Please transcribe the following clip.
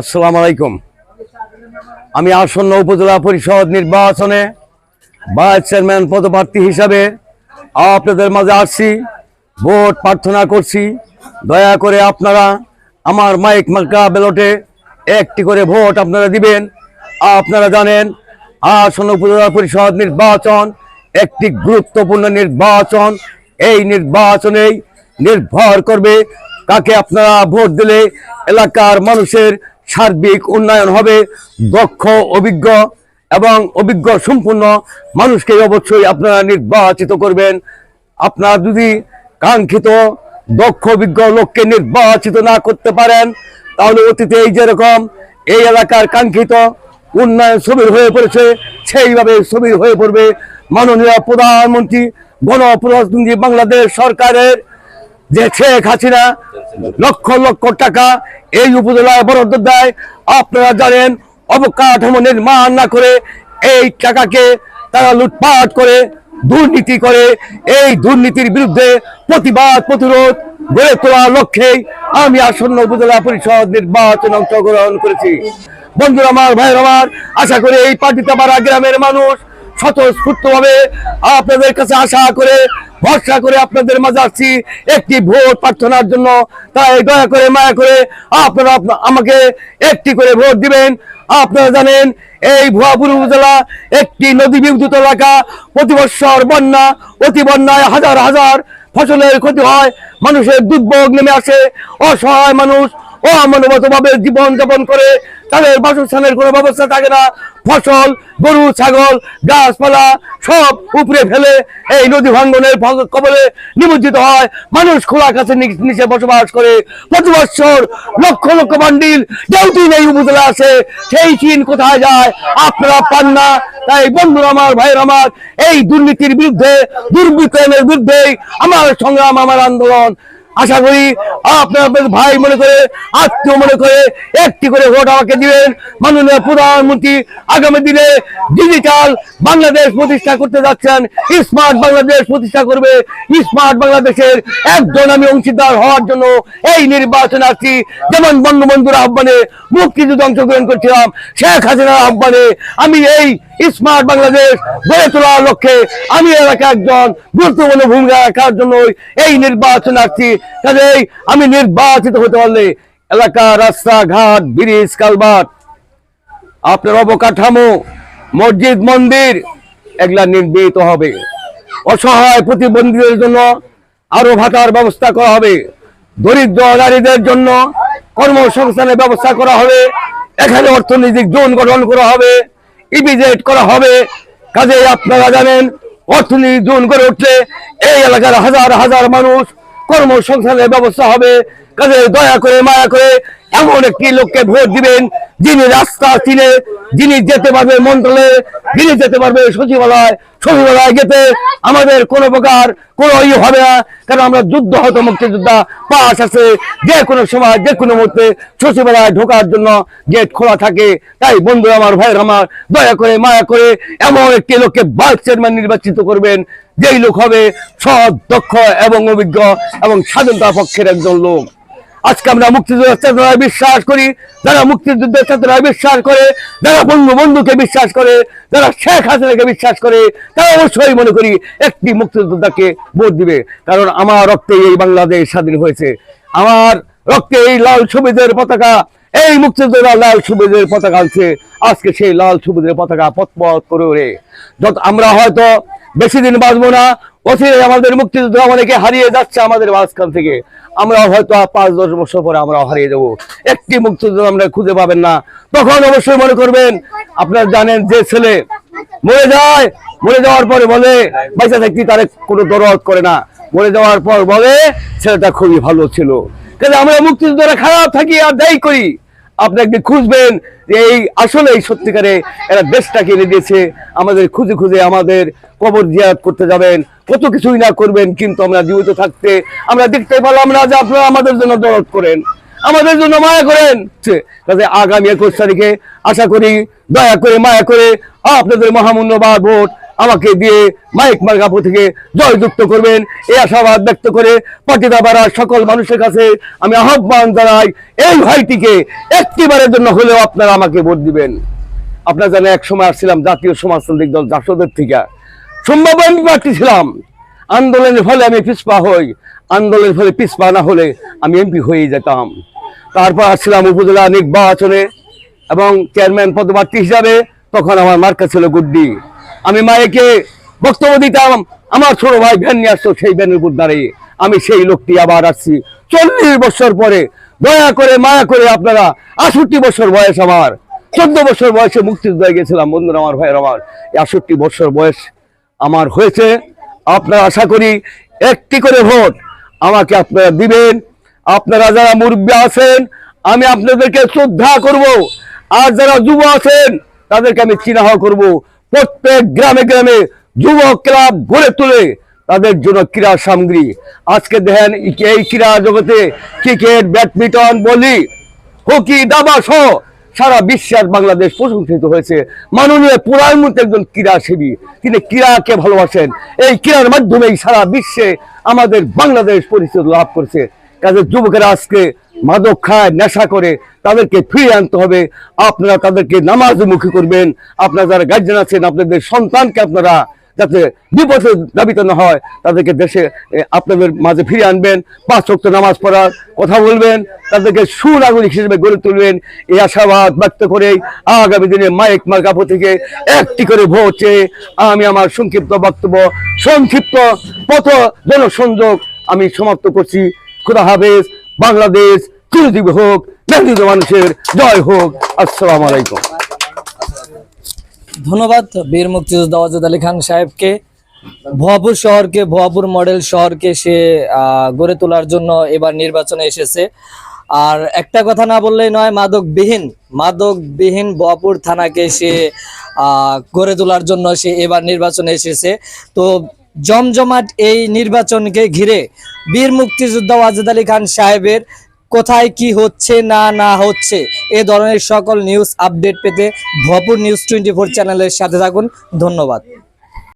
আসসালামু আলাইকুম। আমি আসন্ন উপজেলা পরিষদ নির্বাচনে ভাইস চেয়ারম্যান পদপ্রার্থী হিসাবে আপনাদের মাঝে আসছি, ভোট প্রার্থনা করছি। দয়া করে আপনারা আমার মাইক মার্কা ব্যালটে একটি করে ভোট আপনারা দিবেন। আপনারা জানেন, আসন্ন উপজেলা পরিষদ নির্বাচন একটি গুরুত্বপূর্ণ নির্বাচন। এই নির্বাচনেই নির্ভর করবে কাকে আপনারা ভোট দিলে এলাকার মানুষের সার্বিক উন্নয়ন হবে, দক্ষ, অভিজ্ঞ এবং অভিজ্ঞ সম্পূর্ণ মানুষকে অবশ্যই আপনারা নির্বাচিত করবেন। আপনারা যদি কাঙ্ক্ষিত, দক্ষ, অভিজ্ঞ লোককে নির্বাচিত না করতে পারেন, তাহলে অতীতে এই যেরকম এই এলাকার কাঙ্ক্ষিত উন্নয়ন ছবির হয়ে পড়েছে, সেইভাবে ছবির হয়ে পড়বে। মাননীয় প্রধানমন্ত্রী, গণপ্রজাতন্ত্রী বাংলাদেশ সরকারের যে শেখ হাসিনা লক্ষ লক্ষ টাকা এই উপজেলায় বরাদ্দ দেয়, আপনারা জানেন অবকাঠামো নির্মাণ না করে এই টাকাকে তারা লুটপাট করে, দুর্নীতি করে। এই দুর্নীতির বিরুদ্ধে প্রতিবাদ, প্রতিরোধ গড়ে তোলার লক্ষ্যেই আমি আসন্ন উপজেলা পরিষদ নির্বাচনে অংশগ্রহণ করেছি। বন্ধুরা আমার, ভাইয়ের আমার, আশা করি এই পাটিতাপাড়া গ্রামের মানুষ স্বতঃস্ফূর্তভাবে আপনাদের কাছে আশা করে ভরসা করে আপনাদের মাঝে আসছি। একটি ভোট প্রার্থনার জন্য। তাই দয়া করে, মায়া করে আপনারা আমাকে একটি করে ভোট দিবেন। আপনারা জানেন, এই ভুয়াপুর উপজেলা একটি নদী বিদ্যুৎ এলাকা। প্রতি বৎসর বন্যা, অতি বন্যায় হাজার হাজার ফসলের ক্ষতি হয়। মানুষের দুর্ভোগ নেমে আসে। অসহায় মানুষ অমানবত ভাবে জীবন যাপন করে, তাদের বাসস্থানের কোনো ব্যবস্থা থাকে না। ফসল, গরু, ছাগল, গাছপালা সব উপরে ফেলে এই নদী ভাঙ্গনের কবলে নিমজ্জিত হয়। মানুষ খোলা কাছে নিচে বসবাস করে। প্রতি বছর লক্ষ লক্ষ বান্ডিল যেহেতু এই উপজেলা আছে, সেই চিন কোথায় যায়? আপনারা পান না। তাই বন্ধুরা আমার, ভাইয়ের আমার, এই দুর্নীতির বিরুদ্ধে দুর্বৃত্তায়নের বিরুদ্ধে আমার সংগ্রাম, আমার আন্দোলন। আশা করি আপনার ভাই মনে করে, আত্মীয় মনে করে, একটি করে ভোট আমাকে দিবেন। মাননীয় প্রধানমন্ত্রী, আগামী দিনে ডিজিটাল বাংলাদেশ প্রতিষ্ঠা করতে যাচ্ছেন। স্মার্ট বাংলাদেশ প্রতিষ্ঠা করবে। স্মার্ট বাংলাদেশের একজন আমি অংশীদার হওয়ার জন্য এই নির্বাচন আসছি। যেমন বঙ্গবন্ধুর আহ্বানে মুক্তিযুদ্ধ অংশগ্রহণ করছিলাম, শেখ হাসিনার আহ্বানে আমি এই স্মার্ট বাংলাদেশ গড়ে তোলার লক্ষ্যে আমি এলাকায় একজন গুরুত্বপূর্ণ ভূমিকা রাখার জন্য এই নির্বাচন আসছি কাজেই আমি নির্বাচিত হতে পারলে এলাকা রাস্তাঘাট ব্রিজ কালভার্ট আপনার অবকাঠামো, মসজিদ, মন্দির এগুলা নির্মিত হবে। অসহায় প্রতিবন্ধীদের জন্য আরও ভাতার ব্যবস্থা করা হবে। দরিদ্র নারীদের জন্য কর্মসংস্থানের ব্যবস্থা করা হবে। এখানে অর্থনৈতিক জোন গঠন করা হবে। ইপিজেড করা হবে। কাজে আপনারা জানেন, অর্থনীতি জোন গড়ে উঠলে এই এলাকার হাজার হাজার মানুষ কর্মসংস্থানের ব্যবস্থা হবে। কাজে দয়া করে, মায়া করে এমন একটি লোককে ভোট দিবেন, যিনি রাস্তা চিনে, যিনি যেতে পারবে মন্ত্রণালয়ে যিনি যেতে পারবে সচিবালয় সচিবালয় যেতে আমাদের কোনো প্রকার কোনো ই হবে না। কারণ আমরা যুদ্ধ হত মুক্তিযোদ্ধা পাশ আছে, যে কোনো সময়, যে কোনো মুহূর্তে সচিবালয় ঢোকার জন্য গেট খোলা থাকে। তাই বন্ধু আমার ভাইয়ের, আমার দয়া করে, মায়া করে এমন একটি লোককে ভাইস চেয়ারম্যান নির্বাচিত করবেন। যেই লোক হবে সৎ, দক্ষ এবং অভিজ্ঞ এবং স্বাধীনতা পক্ষের একজন লোক। আজকে আমরা মুক্তিযুদ্ধের চেতনায় বিশ্বাস করি, যারা মুক্তিযুদ্ধের চেতনায় বিশ্বাস করে, যারা বন্ধু বন্ধুকে বিশ্বাস করে, যারা শেখ হাসিনাকে বিশ্বাস করে, তারা অবশ্যই মনে করি একটি মুক্তিযোদ্ধাকে ভোট দিবে। কারণ আমার রক্তে এই বাংলাদেশ স্বাধীন হয়েছে। আমার রক্তে এই লাল ছবিদের পতাকা এই মুক্তিযোদ্ধা লাল সবুজের পতাকা আনছে। আজকে সেই লাল সবুজের পতাকা পথপথ করে ওরে যত আমরা হয়তো বেশি দিন বাঁচবো না, অচিরে আমাদের মুক্তিযুদ্ধ অনেকে হারিয়ে যাচ্ছে আমাদের মাঝখান থেকে। আমরা হয়তো পাঁচ, দশ বছর পরে আমরা হারিয়ে যাব। একটি মুক্তিযুদ্ধ আমরা খুঁজে পাবেন না। তখন অবশ্যই মনে করবেন, আপনারা জানেন যে ছেলে মরে যায়, মরে যাওয়ার পরে বলে পয়সা থাকতে তার কোনো দরদ করে না। মরে যাওয়ার পর বলে, ছেলেটা খুবই ভালো ছিল। কিন্তু আমরা মুক্তিযুদ্ধরা খারাপ থাকি আর দায়ী করি। আপনি একদিন খুঁজবেন যে এই আসলে এই সত্যিকারে এরা দেশটাকে এনে দিয়েছে। আমাদের খুঁজে খুঁজে আমাদের কবর জিয়াত করতে যাবেন। কত কিছুই না করবেন, কিন্তু আমরা জীবিত থাকতে, আমরা দেখতে পেলাম না যে আপনারা আমাদের জন্য দরদ করেন। আমাদের জন্য মায়া করেন। কাজে আগামী একুশ তারিখে আশা করি, দয়া করে, মায়া করে আপনাদের মহামূল্যবান ভোট আমাকে দিয়ে মাইক মার্গাপু থেকে জয়যুক্ত করবেন। এই আশাবাদ ব্যক্ত করে পাটিদাপাড়ার সকল মানুষের কাছে আমি আহ্বান জানাই, এই ভাইটিকে একটিবারের জন্য হলেও আপনারা আমাকে ভোট দিবেন। আপনারা জানেন এক সময় আসছিলাম জাতীয় সমাজতান্ত্রিক দল জাসদের থেকে। সম্ভব আমি প্রার্থী ছিলাম। আন্দোলনের ফলে আমি পিসপা হই। আন্দোলনের ফলে পিসপা না হলে আমি এমপি হয়ে যেতাম। তারপর আসছিলাম উপজেলা নির্বাচনে এবং চেয়ারম্যান পদপ্রার্থী হিসাবে, তখন আমার মার্কা ছিল গুড্ডি। আমি মায়েকে বক্তব্য দিতাম, আমার ছোট ভাই ভ্যান নিয়ে আসতো সেই ভ্যানের উপর দাঁড়িয়ে আমি সেই লোকটি আবার আসছি। চল্লিশ বছর পরে, দয়া করে, মায়া করে আপনারা, আষট্টি বছর বয়স আমার। চোদ্দ বছর বয়সে মুক্তিযোদ্ধায় গেছিলাম, বন্ধুরা আমার, ভাইয়ের আমার। আষট্টি বছর বয়স আমার হয়েছে। আপনারা আশা করি একটি করে ভোট আমাকে আপনারা দিবেন। আপনারা যারা মুরব্বী আছেন, আমি আপনাদেরকে শ্রদ্ধা করব। আর যারা যুব আছেন, তাদেরকে আমি চিনাহ করব। প্রত্যেক গ্রামে গ্রামে যুব ক্লাব গড়ে তুলে। তাদের জন্য ক্রীড়া সামগ্রী। আজকে দেখেন এই ক্রীড়া জগতে ক্রিকেট, ব্যাডমিন্টন বলি হকি, দাবা সহ সারা বিশ্বে আজ বাংলাদেশ প্রশংসিত হয়েছে। মাননীয় প্রধানমন্ত্রী একজন ক্রীড়াসেবী তিনি ক্রীড়াকে ভালোবাসেন। এই ক্রীড়ার মাধ্যমেই সারা বিশ্বে আমাদের বাংলাদেশ পরিচিত লাভ করছে। কাজে যুবকেরা আজকে মাদক খায়, নেশা করে তাদেরকে ফিরিয়ে আনতে হবে। আপনারা তাদেরকে নামাজমুখী করবেন। আপনারা যারা গার্জেন আছেন, আপনাদের সন্তানকে আপনারা যাতে বিপদে দাবিত না হয়, তাদেরকে দেশে আপনাদের মাঝে ফিরে আনবেন। পাঁচ ওয়াক্ত নামাজ পড়ার কথা বলবেন। তাদেরকে সুনাগরিক হিসেবে গড়ে তুলবেন। এই আশাবাদ ব্যক্ত করেই আগামী দিনে মাইক মার্কাপো থেকে একটি করে ভোট চেয়ে আমি আমার সংক্ষিপ্ত বক্তব্য, সংক্ষিপ্ত পথ জনসংযোগ আমি সমাপ্ত করছি। খুদা হাফেজ। বাংলাদেশ চিরজীব হোক মেহদিত মানুষের জয় হোক। আসসালামু আলাইকুম। ধন্যবাদ বীর মুক্তিযোদ্ধা আলী খান সাহেবকে। ভুয়াপুর শহরকে, ভুয়াপুর মডেল শহরকে সে গড়ে তোলার জন্য এবার নির্বাচনে এসেছে। আর একটা কথা না বললেই নয়, মাদকবিহীন মাদকবিহীন ভুয়াপুর থানাকে সে গড়ে তোলার জন্য সে এবার নির্বাচনে এসেছে। তো জমজমাট এই নির্বাচনকে ঘিরে বীর মুক্তিযোদ্ধা ওয়াজেদ আলী খান সাহেবের কোথায় কি হচ্ছে, না না হচ্ছে, এ ধরনের সকল নিউজ আপডেট পেতে ভপুর নিউজ টোয়েন্টি ফোর চ্যানেলের সাথে থাকুন। ধন্যবাদ।